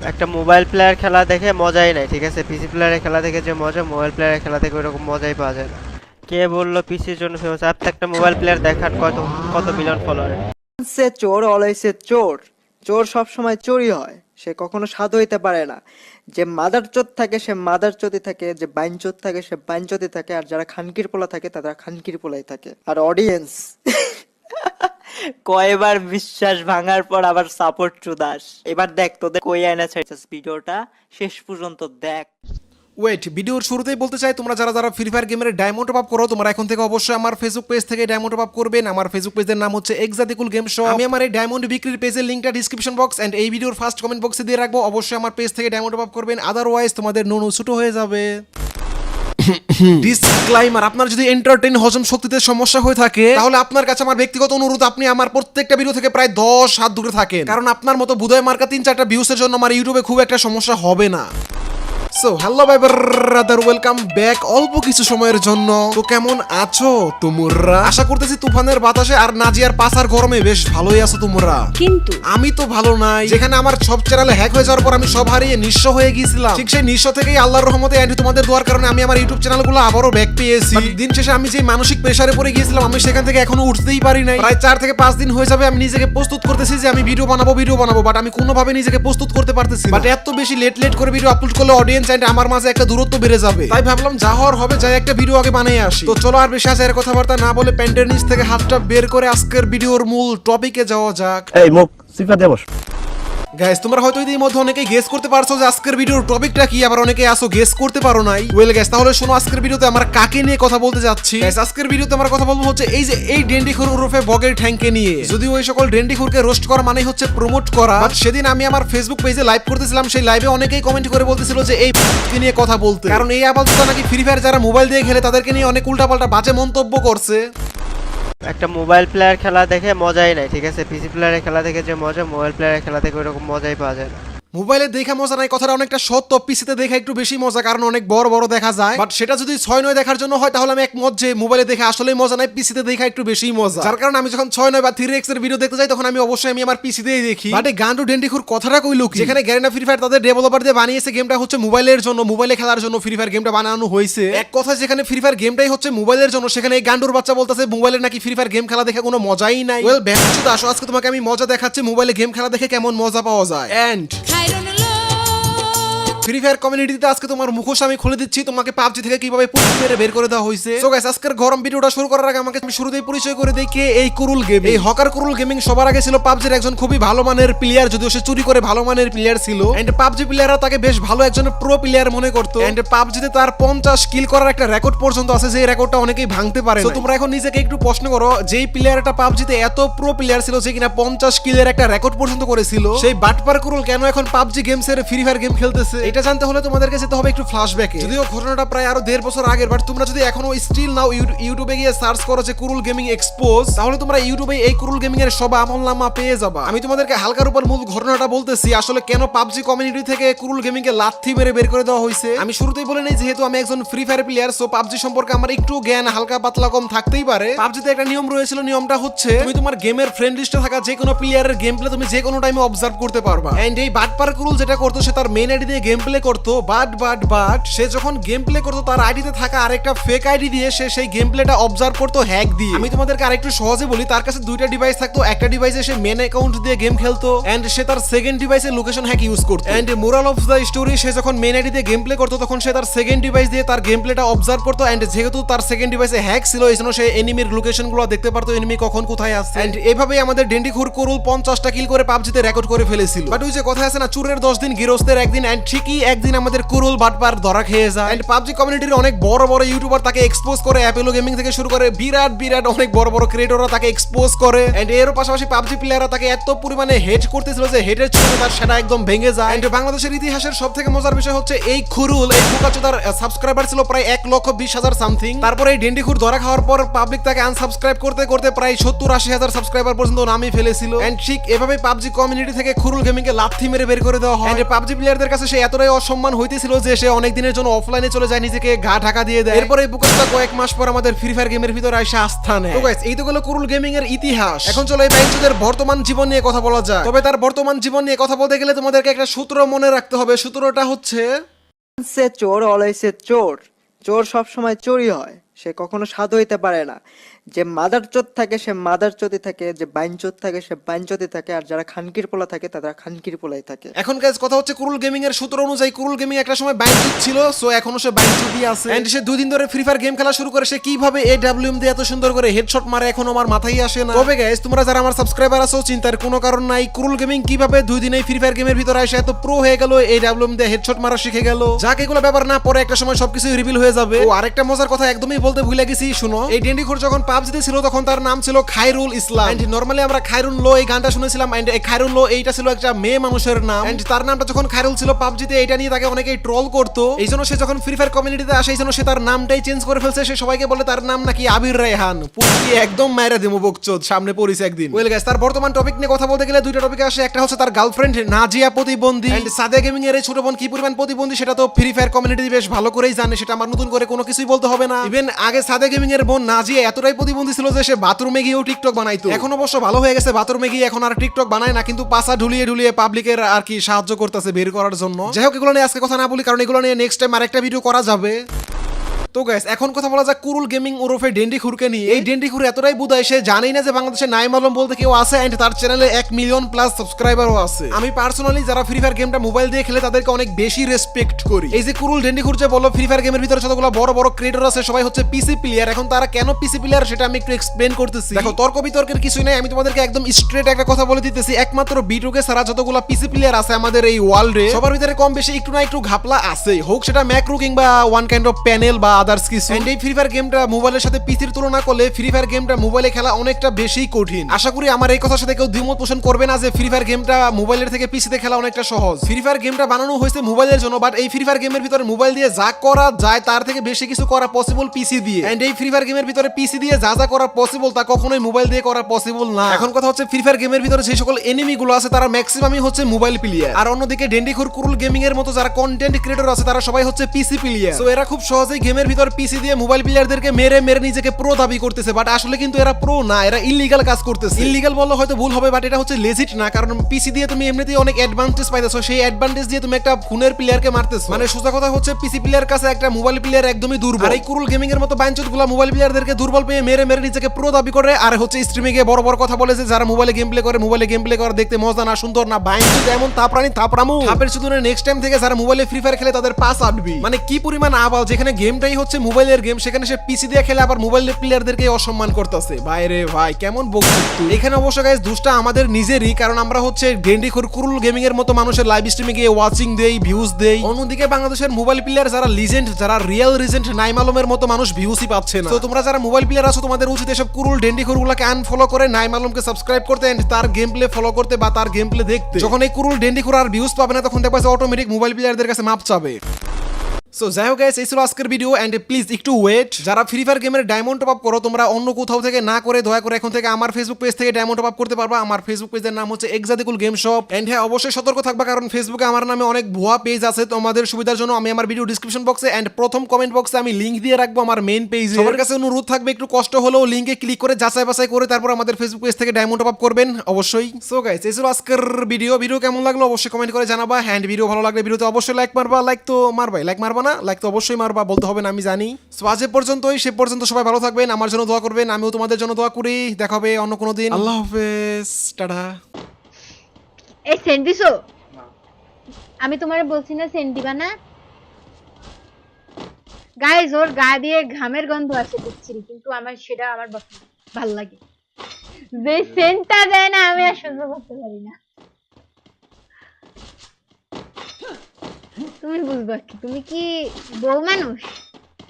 একটা mobile player খেলা দেখে মজাই নাই, ঠিক আছে? পিসি প্লেয়ারের খেলা দেখে যে মজা মোবাইল প্লেয়ারের খেলা দেখে ওরকম মজাই পাওয়া যায় না। কে বলল পিসির জন্য ফেমাস আপনি একটা মোবাইল প্লেয়ার দেখান কত কত মিলিয়ন ফলোয়ার সে চোর অলওয়েজ এ চোর। চোর সব সময় চোরই হয়, সে কখনো সাধু হইতে পারে না। যে মাদার চোদ থাকে, সে মাদার চোদি থাকে, যে বাইন চোদ থাকে, সে বাইন চোদি থাকে, আর যারা খানকির পোলা থাকে, তারা খানকির পোলাই থাকে। আর অডিয়েন্স কয়বার বিশ্বাস ভাঙার পর আবার সাপোর্ট চুদাস এবার দেখ তোদের কই আয়না ছাড়ছিস ভিডিওটা। শেষ পর্যন্ত দেখ। ওয়েট ভিডিওর শুরুতেই বলতে চাই, তোমরা যারা যারা ফ্রি ফায়ার গেমের ডায়মন্ড টপ করো, তোমরা এখন থেকে অবশ্যই আমার ফেসবুক পেজ থেকে ডায়মন্ড টপ করবেন আমার ফেসবুক পেজের নাম হচ্ছে এক্সাদিকুল গেম শো আমি আমার এই ডায়মন্ড বিক্রির পেজের লিঙ্কটা ডিসক্রিপশন বক্স এন্ড এই ভিডিওর ফার্স্ট কমেন্ট বক্সে দিয়ে রাখব। অবশ্যই আমার পেজ থেকে ডায়মন্ড টপ করবেন। আদারওয়াইজ তোমাদের নুনু ছোট হয়ে যাবে। ডিসক্লাইমার আপনার যদি এন্টারটেইন হজম শক্তিতে সমস্যা হয়ে থাকে, তাহলে আপনার কাছে আমার ব্যক্তিগত অনুরোধ, আপনি আমার প্রত্যেকটা ভিডিও থেকে প্রায় দশ হাত দূরে থাকেন। কারণ আপনার মতো বুধয় মার্কা তিন চারটা ভিউসের জন্য আমার ইউটিউবে খুব একটা সমস্যা হবে না। সো হ্যালো ভাই ব্রাদার ওয়েলকাম ব্যাক অল্প কিছু সময়ের জন্য। তো কেমন আছো তোমরা? আশা করতেছি তুফানের বাতাসে আর নাজিয়ার পাসার গরমে বেশ ভালোই আছো তোমরা। কিন্তু আমি তো ভালো নাই। যেখানে আমার সব চ্যানেলে হ্যাক হয়ে যাওয়ার পর আমি সব হারিয়ে নিঃস্ব হয়ে গিয়েছিলাম। ঠিক সেই নিঃস্ব থেকেই আল্লাহর রহমতে অ্যান্ড তোমাদের দোয়ার কারণে আমি আমার ইউটিউব চ্যানেলগুলো আবারও ব্যাক পেয়েছি। দিন শেষে আমি যে মানসিক প্রেসারে পড়ে গিয়েছিলাম আমি সেখান থেকে এখনও উঠতেই পারি নাই। প্রায় চার থেকে পাঁচ দিন হয়ে যাবে আমি নিজেকে প্রস্তুত করতেছি যে আমি ভিডিও বানাবো ভিডিও বানাবো বাট আমি কোনোভাবে নিজেকে প্রস্তুত করতে পারতেছি বাট এত বেশি লেট লেট করে ভিডিও আপলোড করলে অডিয়েন্স অ্যান্ড আমার মাঝে একটা দূরত্ব বেড়ে যাবে। তাই ভাবলাম যা হওয়ার হবে, যাই একটা ভিডিও আগে বানিয়ে আসি। তো চলো আর বেশি এর কথাবার্তা না বলে প্যান্টের নিচ থেকে হাতটা বের করে আজকের ভিডিওর মূল টপিকে যাওয়া যাক। এই মুখ সিফা দেবস গাইস তোমরা হয়তো এই মধ্যে অনেকেই গেস করতে পারছ যে আজকের ভিডিওর টপিকটা কি, আবার অনেকে আসো গেস করতে পারো নাই। ওয়েল গাইস তাহলে শোনো, আজকের ভিডিওতে আমরা কাকে নিয়ে কথা বলতে যাচ্ছি? গাইস আজকের ভিডিওতে আমরা কথা বলব হচ্ছে এই যে এই ডেন্ডিখুর ওরফে বগের ঠ্যাংকে নিয়ে। যদিও এই সকল ডেন্ডিখুরকে রোস্ট করা মানে হচ্ছে প্রমোট করা বাট সেদিন আমি আমার ফেসবুক পেজে লাইভ করতেছিলাম, সেই লাইভে অনেকেই কমেন্ট করে বলতেছিল যে এই নিয়ে কথা বলতে। কারণ এই আপাতত নাকি ফ্রি ফায়ার যারা মোবাইল দিয়ে খেলে, তাদেরকে নিয়ে অনেক উল্টাপাল্টা বাজে মন্তব্য করছে। একটা। মোবাইল প্লেয়ার খেলা দেখে মজাই নাই, ঠিক আছে? পিসি প্লেয়ারের খেলা দেখে যে মজা মোবাইল প্লেয়ারের খেলা দেখে ওরকম মজাই পাওয়া যায় না। মোবাইলে দেখা মজা নাই কথাটা অনেকটা সত্য। পিসিতে দেখা একটু বেশি মজা কারণ অনেক বড় বড় দেখা যায়। বাট সেটা যদি ছয় নয় দেখার জন্য হয় তাহলে আমি এক মত যে মোবাইলে দেখে আসলেই মজা নাই পিসিতে দেখা একটু বেশি মজা। যার কারণে আমি যখন ছয় নয় বা থ্রি এক্সের ভিডিও দেখতে যাই তখন আমি অবশ্যই আমি আমার পিসিতেই দেখি। বাট এই গান্ডু ডেন্ডিখুর কথাটা কইলো কি? যেখানে গ্যারেনা ফ্রি ফায়ার তাদের ডেভেলপার দিয়ে বানিয়েছে গেমটা হচ্ছে মোবাইলের জন্য মোবাইলে খেলার জন্য ফ্রি ফায়ার গেমটা বানানো হয়েছে। এক কথা যেখানে ফ্রি ফায়ার গেমটাই হচ্ছে মোবাইলের জন্য সেখানে এই গান্ডুর বাচ্চা বলতেছে মোবাইলে নাকি ফ্রি ফায়ার গেম খেলা দেখে কোনো মজাই নাই। ওয়েল ব্যাপার আসো আজকে তোমাকে আমি মজা দেখাচ্ছি মোবাইলে গেম খেলা দেখে কেমন মজা পাওয়া যায়। And I don't know. Free fire কমিউনিটিতে আজকে তোমার মুখোশ আমি খুলে দিচ্ছি। তোমাকে পাবজি থেকে কীভাবে পুশ মেরে বের করে দেওয়া হয়েছে। সো গাইস আজকের গরম ভিডিওটা শুরু করার আগে আমাকে আমি শুরুতেই পরিচয় করে দেই কে এই কুরুল গেম এই হকার কুরুল গেমিং সবার আগে ছিল পাবজির একজন খুবই ভালো মানের প্লেয়ার যদিও সে চুরি করে ভালো মানের প্লেয়ার ছিল। এন্ড পাবজি প্লেয়াররা তাকে বেশ ভালো একজন প্রো প্লেয়ার মনে করতো। এন্ড পাবজিতে তার পঞ্চাশ কিল করার একটা রেকর্ড পর্যন্ত আছে যে রেকর্ডটা অনেকেই ভাঙতে পারে তো তোমরা এখন নিজেকে একটু প্রশ্ন করো যেই প্লেয়ারটা পাবজিতে এত প্রো প্লেয়ার ছিল যে কিনা পঞ্চাশ কিলের একটা রেকর্ড পর্যন্ত করেছিল? সেই বাটপার কুরুল কেন এখন পাবজি গেমস এর ফ্রি ফায়ার গেম খেলতেছে? এটা জানতে হলে তোমাদেরকে যেতে হবে একটু ফ্ল্যাশব্যাকে যদিও ঘটনাটা প্রায় আরও দেড় বছর আগের বাট তোমরা যদি এখনও স্টিল নাও ইউটিউবে গিয়ে সার্চ করো যে কুরুল গেমিং এক্সপোজ তাহলে তোমরা ইউটিউবে এই কুরুল গেমিং এর সব আমল নামা পেয়ে যাবা। আমি তোমাদেরকে হালকার উপর মূল ঘটনাটা বলতেছি, আসলে কেন পাবজি কমিউনিটি থেকে কুরুল গেমিং কে লাথি মেরে বের করে দেওয়া হয়েছে? আমি শুরুতেই বলে নেই, যেহেতু আমি একজন free fire player so PUBG সম্পর্কে আমার একটু জ্ঞান হালকা পাতলা কম থাকতেই পারে। পাবজিতে একটা নিয়ম রয়েছিল, নিয়মটা হচ্ছে তুমি তোমার গেমের ফ্রেন্ড লিস্টে থাকা যে কোনো প্লেয়ারের গেম প্লে তুমি যে কোনো টাইমে অবজার্ভ করতে পারবা। এন্ড এই বাট পার কুরুল যেটা করতো, সে তার মেন আইডি দিয়ে গেম প্লে করতো বাট বাট বাট সে যখন গেম প্লে করতো, তার আইডিতে থাকা আরেকটা ফেক আইডি দিয়ে সে সেই গেম প্লেটা অবজার্ভ করতো হ্যাক দিয়ে। আমি তোমাদেরকে আরেকটু সহজে বলি, তার কাছে দুইটা ডিভাইস থাকতো, একটা ডিভাইসে সে মেন অ্যাকাউন্ট দিয়ে গেম খেলতো এন্ড সে তার সেকেন্ড ডিভাইসে লোকেশন হ্যাক ইউজ করতো। And moral of the story সে যখন মেন আইডি দিয়ে গেম প্লে করতো, তখন সে তার সেকেন্ড ডিভাইস দিয়ে তার গেম প্লেটা অবজার্ভ করতো এন্ড যেহেতু তার সেকেন্ড ডিভাইসে হ্যাক ছিল এই জন্য সে এনিমির লোকেশনগুলো দেখতে পারতো এনিমি কখন কোথায় আসছে এন্ড এভাবেই আমাদের ডেন্ডিখুর করুল পঞ্চাশটা কিল করে পাবজিতে রেকর্ড করে ফেলেছিল। বাট ওই যে কথা আছে না, চুরের দশ দিন গৃহস্থের একদিন এন্ড ঠিকই একদিন আমাদের কুরুল বাটপার ধরা খেয়ে যায়। এন্ড পাবজি কমিউনিটির অনেক বড় বড় ইউটিউবার তাকে এক্সপোজ করে অ্যাপেলো গেমিং থেকে শুরু করে, বিরাট বিরাট অনেক বড় বড় ক্রিয়েটররা তাকে এক্সপোজ করে। এন্ড এর পাশাপাশি পাবজি প্লেয়াররা তাকে এত পরিমাণে হেট করতেছিল যে হেটের চোখে তার সেটা একদম ভেঙে যায়। এন্ড বাংলাদেশের ইতিহাসের সব থেকে মজার বিষয় হচ্ছে, এই খুরুল এই ফুকাচুদার সাবস্ক্রাইবার ছিল প্রায় এক লক্ষ বিশ হাজার সামথিং তারপরে এই ডেন্ডিখুর ধরা খাওয়ার পর পাবলিক তাকে আনসাবস্ক্রাইব করতে করতে প্রায় সত্তর আশি হাজার সাবস্ক্রাইবার পর্যন্ত নামিয়ে ফেলেছিল। এন্ড ঠিক এভাবে পাবজি কমিউনিটি থেকে খুরুল গেমিং কে লাথি মেরে বের করে দেওয়া হয়। পাবজি প্লেয়ারদের কাছে সে এত এতটাই অসম্মান হইতেছিল যে সে অনেক দিনের জন্য অফলাইনে চলে যায় নিজেকে গা ঢাকা দিয়ে দেয়। এরপরে বুকটা কয়েক মাস পর আমাদের ফ্রি ফায়ার গেমের ভিতরে আসে আস্থা নেয়। তো guys, এই তো গেল কুরুল গেমিং এর ইতিহাস। এখন চলো এই বাইঞ্চুদের বর্তমান জীবন নিয়ে কথা বলা যায় তবে তার বর্তমান জীবন নিয়ে কথা বলতে গেলে তোমাদেরকে একটা সূত্র মনে রাখতে হবে। সূত্রটা হচ্ছে সে চোর সে চোর। চোর সব সময় চোরই হয়। সে কখনো সাধু হইতে পারে না। যে মাদার চোদ থাকে সে মাদার চোদি থাকে যে বাইন চোদ থাকে সে বাইন চোদি থাকে আর যারা খানকির পোলা থাকে তারা খানকির পোলাই থাকে। এখন গাইজ কথা হচ্ছে কুরুল গেমিং এর সূত্র অনুযায়ী কুরুল গেমিং একটা সময় বাইঞ্চুত ছিল সো এখনও সে বাইঞ্চুতই আছে। এন্ড সে দুই দিন ধরে ফ্রি ফায়ার গেম খেলা শুরু করে সে কীভাবে এ ডাব্লিউএম দিয়ে এত সুন্দর করে হেডশট মারে এখন আমার মাথায় আসে না। তবে গাইজ তোমরা যারা আমার সাবস্ক্রাইবার আছো চিন্তার কোনো কারণ নাই কুরুল গেমিং কীভাবে দুই দিনেই ফ্রি ফায়ার গেমের ভিতরে এসে এত প্রো হয়ে গেল এই ডাব্লিউএম দিয়ে হেডশট মারা শিখে গেল। যাক এগুলো ব্যাপার না পরে একটা সময় সবকিছু রিভিল হয়ে যাবে। ও আরেকটা মজার কথা একদমই বলতে ভুলে গেছি শুনো। এই ডেন্ডিখোর যখন পাবজিতে ছিল তখন তার নাম ছিল খাইরুল ইসলাম। এন্ড নরমালি আমরা খাইরুল লো এই গানটা শুনেছিলাম এন্ড এই খাইরুল লো এইটা ছিল একটা মেয়ে মানুষের নাম। এন্ড তার নামটা যখন খাইরুল ছিল পাবজিতে এটা নিয়ে তাকে অনেকেই ট্রল করতো। এই জন্য সে যখন ফ্রি ফায়ার কমিউনিটিতে আসে এই জন্য সে তার নামটাই চেঞ্জ করে ফেলছে। সে সবাইকে বলে তার নাম নাকি আবির রেহান। পুরকি একদম মায়েরা দেবো বকচোদ সামনে পড়িস একদিন। ওয়েল গাইস তার বর্তমান টপিক নিয়ে কথা বলতে গেলে দুইটা টপিক আসে। একটা হচ্ছে তার গার্লফ্রেন্ড নাজিয়া প্রতিবন্ধী। এন্ড সাদে গেমিং এর এই ছোট বোন কি পরিমাণ প্রতিবন্ধী সেটা তো ফ্রি ফায়ার কমিউনিটি বেশ ভালো করেই জানে। সেটা আমার নতুন করে কোনো কিছুই বলতে হবে না। ইভেন আগে সাদে গেমিং এর বোন না নাজিয়া এতটাই প্রতিবন্ধী ছিল যে সে বাথরুমে গিয়েও টিকটক বানাইতো। এখন অবশ্য ভালো হয়ে গেছে বাথরুমে গিয়ে, এখন আর টিকটক বানায় না, কিন্তু পাশা ঢুলিয়ে ঢুলিয়ে পাবলিকের আর কি সাহায্য করতেছে বের করার জন্য। যাই হোক, এগুলো নিয়ে আজকে কথা না বলি, কারণ এগুলো নিয়ে নেক্সট টাইম আরেকটা ভিডিও করা যাবে। তো গাইস এখন কথা বলা যাক কুরুল গেমিং ওরফে ডেন্ডি খুরকে নিয়ে। এই ডেন্ডি খুর এতটাই বুধায়, সে জানেই না যে বাংলাদেশে নাইম আলম বলতে কেউ আছে এন্ড তার চ্যানেলে এক মিলিয়ন প্লাস সাবস্ক্রাইবারও আছে। আমি পার্সোনালি যারা ফ্রি ফায়ার গেমটা মোবাইল দিয়ে খেলে, তাদেরকে অনেক বেশি রেসপেক্ট করি। এই যে কুরুল, ডেন্ডি খুর যে বলল ফ্রি ফায়ার গেমের ভিতরে যতগুলো বড় বড় ক্রিয়েটর আছে, সবাই হচ্ছে পিসি প্লেয়ার এখন তারা কেন পিসি প্লেয়ার সেটা আমি একটু এক্সপ্লেন করতেছি। দেখো, তর্ক বিতর্কের কিছুই নাই, আমি তোমাদেরকে একদম স্ট্রেট একটা কথা বলে দিতেছি। একমাত্র বিটুকে সারা যতগুলো পিসি প্লেয়ার আছে আমাদের এই ওয়ার্ল্ডে সবার ভিতরে কম বেশি একটু না একটু ঘাপলা আছে হোক সেটা ম্যাক্রো কিংবা ওয়ান কাইন্ড অফ প্যানেল বা আদার্স কিছু। And এই ফ্রি ফায়ার গেমটা মোবাইলের সাথে পিসির তুলনা করলে ফ্রি ফায়ার গেমটা মোবাইলে খেলা অনেকটা বেশি কঠিন। আশা করি আমার এই কথার সাথে কেউ দ্বিমত পোষণ করবে না যে ফ্রি ফায়ার গেমটা মোবাইলের থেকে পিসিতে খেলা অনেকটা সহজ। ফ্রি ফায়ার গেমটা বানানো হয়েছে মোবাইলের জন্য বাট এই ফ্রি ফায়ার গেমের ভিতরে মোবাইল দিয়ে যা করা যায় তার থেকে বেশি কিছু করা পসিবল পিসি দিয়ে। এন্ড এই ফ্রি ফায়ার গেমের ভিতরে পিসি দিয়ে যা যা করা পসিবল তা কখনোই মোবাইল দিয়ে করা পসিবল না। এখন কথা হচ্ছে ফ্রি ফায়ার গেমের ভিতরে যে সকল এনিমি গুলো আছে, তারা ম্যাক্সিমামই হচ্ছে মোবাইল প্লেয়ার আর অন্যদিকে ডেন্ডিখুর কুরুল গেমিং এর মতো যারা কন্টেন্ট ক্রিয়েটর আছে, তারা সবাই হচ্ছে পিসি প্লেয়ার সো এরা খুব সহজেই গেমের ভিতর পিসি দিয়ে মোবাইল প্লেয়ারদেরকে মেরে মেরে নিজেকে প্রো দাবি করতেছে বাট আসলে কিন্তু এরা প্রো না এরা ইলিগাল কাজ করতেছে। ইলিগাল বললে হয়তো ভুল হবে বাট এটা হচ্ছে লেজিট না কারণ পিসি দিয়ে তুমি এমনিতেই অনেক অ্যাডভান্টেজ পাইতেছো সেই অ্যাডভান্টেজ দিয়ে তুমি একটা ফোনের প্লেয়ারকে মারতেছো। মানে সোজা কথা হচ্ছে পিসি প্লেয়ার কাছে একটা মোবাইল প্লেয়ার একদমই দুর্বল। আর এই কুরুল গেমিং এর মতো বাঞ্চতগুলা মোবাইল প্লেয়ারদেরকে দুর্বল পেয়ে মেরে মেরে নিজেকে প্রো দাবি করে আর হচ্ছে স্ট্রিমে গিয়ে বড় বড় কথা বলে যে যারা মোবাইলে গেম প্লে করে মোবাইলে গেম প্লে করে দেখতে মজা না সুন্দর না বাঞ্চত এমন তাপরানি তাপরামু তাপের শুধু নেক্সট টাইম থেকে যারা মোবাইলে ফ্রি ফায়ার খেলে তাদের পাস আটবি। মানে কি পরিমাণ আবাল যেখানে গেমটাই হচ্ছে মোবাইলের গেম সেখানে সে পিসি দিয়ে খেলে আবার মোবাইল প্লেয়ারদেরকে অসম্মান করতেছে। ভাই রে ভাই, কেমন বক্তব্য এখানে অবশ্য গাইজ দুষ্টা আমাদের নিজেরই, কারণ আমরা হচ্ছে ডেন্ডি কুরুল গেমিং এর মতো মানুষের লাইভ স্ট্রিমে গিয়ে ওয়াচিং দেই ভিউজ দেই। অন্যদিকে বাংলাদেশের মোবাইল প্লেয়ার যারা লিজেন্ড যারা রিয়েল রিজেন্ট নাইম আলমের মতো মানুষ ভিউসই পাচ্ছে না। তো তোমরা যারা মোবাইল প্লেয়ার আছো, তোমাদের উচিত এসব কুরুল ডেন্ডি কুরুলকে আনফলো করে নাইম আলমকে সাবস্ক্রাইব করতে এন্ড তার গেম প্লে ফলো করতে বা তার গেম প্লে দেখতে। যখন এই কুরুল ডেন্ডি কুর আর ভিউজ পাবে না, তখন দেখবে অটোমেটিক মোবাইল প্লেয়ারদের কাছে মাপ চাবে। সো যাই হোক এই ছিল আজকের ভিডিও অ্যান্ড প্লিজ একটু ওয়েট যারা ফ্রি ফায়ার গেমের ডায়মন্ড টপ আপ করো, তোমরা অন্য কোথাও থেকে না করে দয়া করে এখন থেকে আমার ফেসবুক পেজ থেকে ডায়মন্ড টপ আপ করতে পারবা। আমার ফেসবুক পেজের নাম হচ্ছে এক্সাদিকুল গেম শপ অ্যান্ড হ্যাঁ অবশ্যই সতর্ক থাকবা কারণ ফেসবুকে আমার নামে অনেক ভুয়া পেজ আছে। তোমাদের সুবিধার জন্য আমি আমার ভিডিও ডিসক্রিপশন বক্সে অ্যান্ড প্রথম কমেন্ট বক্সে আমি লিঙ্ক দিয়ে রাখব আমার মেইন পেজে সবার কাছে অনুরোধ থাকবে, একটু কষ্ট হলেও লিঙ্কে ক্লিক করে যাচাই বাছাই করে তারপর আমাদের ফেসবুক পেজ থেকে ডায়মন্ড টপ আপ করবেন, অবশ্যই। সো গাইস এই ছিল আজকের ভিডিও ভিডিও কেমন লাগল অবশ্যই কমেন্ট করে জানাবা। হ্যান্ড ভিডিও ভালো লাগলে ভিডিওতে অবশ্যই লাইক মারবা। লাইক তো মারবাই লাইক মারবা। না লাইক তো অবশ্যই মারবা বলতে হবে না আমি জানি। সো আজ পর্যন্তই সে পর্যন্ত সবাই ভালো থাকবেন আমার জন্য দোয়া করবেন আমিও তোমাদের জন্য দোয়া করি দেখা হবে অন্য কোনো দিন। আল্লাহ হাফেজ টাটা। এই সেন্ট দিছো? আমি তোমার বলছি না সেন্ট দিবা না। গাইজ ওর গা দিয়ে ঘামের গন্ধ আসে বুঝছিলি কিন্তু আমার সেটা আমার ভালো লাগে। যে সেন্টটা দেয় না আমি আর সহ্য করতে পারি না। তুমি বুঝবা কি? তুমি কি বউ মানুষ?